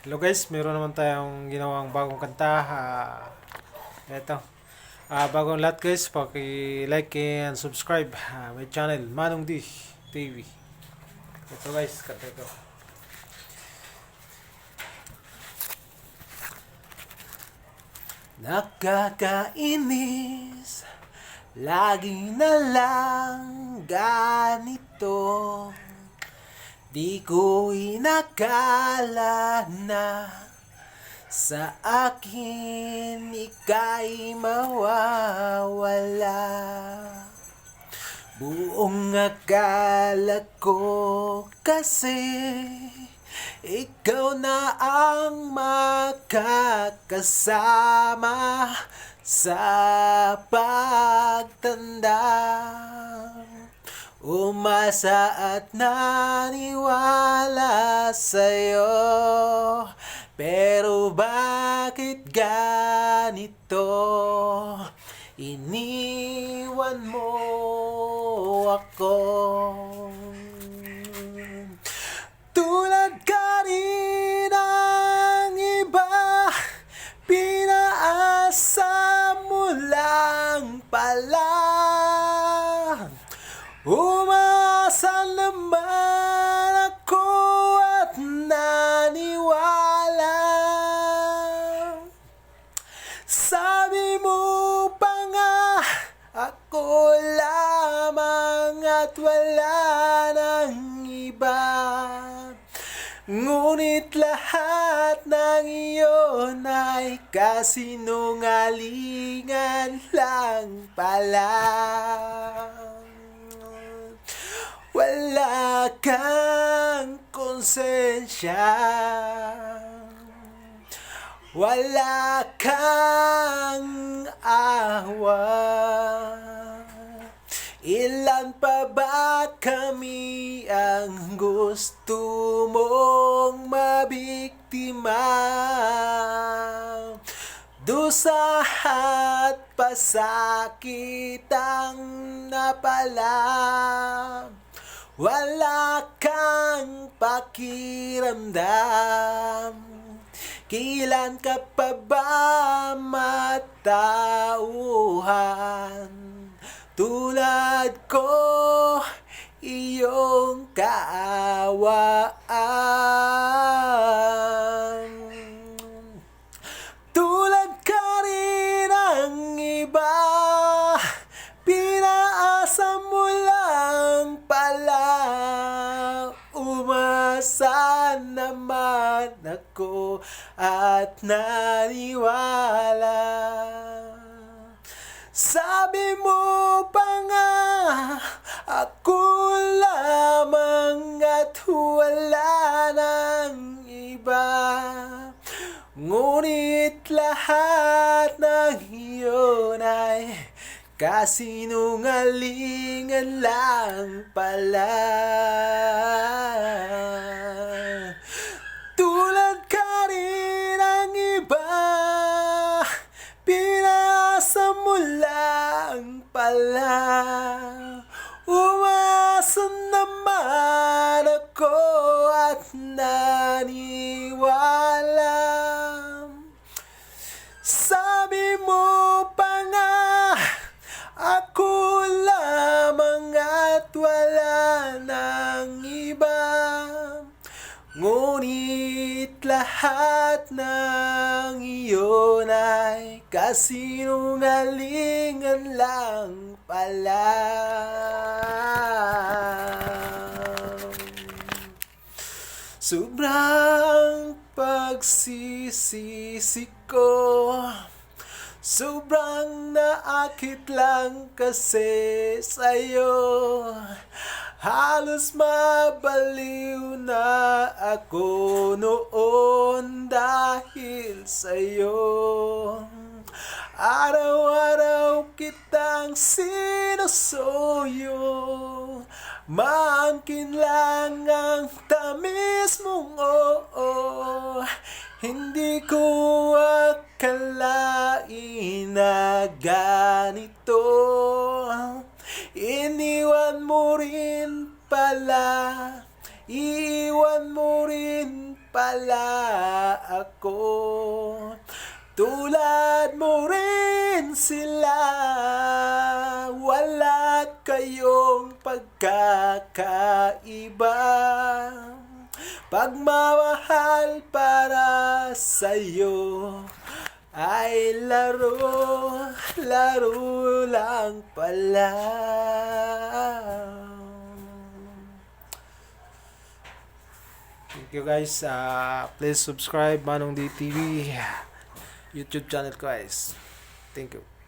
Hello guys, meron naman tayong ginawang bagong kanta. Ah, eto. Ah, bagong lahat guys, paki-like and subscribe ah, my channel, Manong D TV. Ito guys, kanta ito. Nakakainis Lagi na lang ganito Di ko inakala na sa akin ika'y mawawala. Buong akala ko kasi ikaw na ang makakasama sa pagtanda Umasa at naniwala sa'yo. Pero bakit ganito? Iniwan mo ako. Tulad ka rin ang iba Pinaasa mo lang pala Umasa naman ako at naniwala? Sabi mo pa nga ako lamang at wala nang iba. Ngunit lahat ng iyon ay kasinungalingan lang pala Wala kang konsensya. Wala kang awa. Ilan pa ba kami ang gusto mong mabiktima? Dusa at pasakit ang napala Wala kang pakiramdam. Kailan ka pa ba matauhan? Tulad ko iyong kaawaan naman ako at naniwala. Sabi mo pa nga Ako lamang at wala nang iba. Ngunit lahat ng iyon ay Kasinungalingan lang pala ako at naniwala. Sabi mo pa nga Ako lamang at wala nang iba. Ngunit lahat ng iyon ay kasinungalingan lang pala Sobrang pagsisisi ko. Sobrang naakit lang kasi sa'yo. Halos mabaliw na ako noon dahil sa'yo. Araw-araw kitang sinusuyo Maangkin lang ang tamis mong oo. Hindi ko akalain na ganito. Iniwan mo rin pala. Iiwan mo rin pala ako. Tulad mo rin sila Kayong pagkakaiba Pagmamahal para sa'yo ay laro, laro lang pala. Thank you guys. Uh, please subscribe Manong DTV YouTube channel guys. Thank you.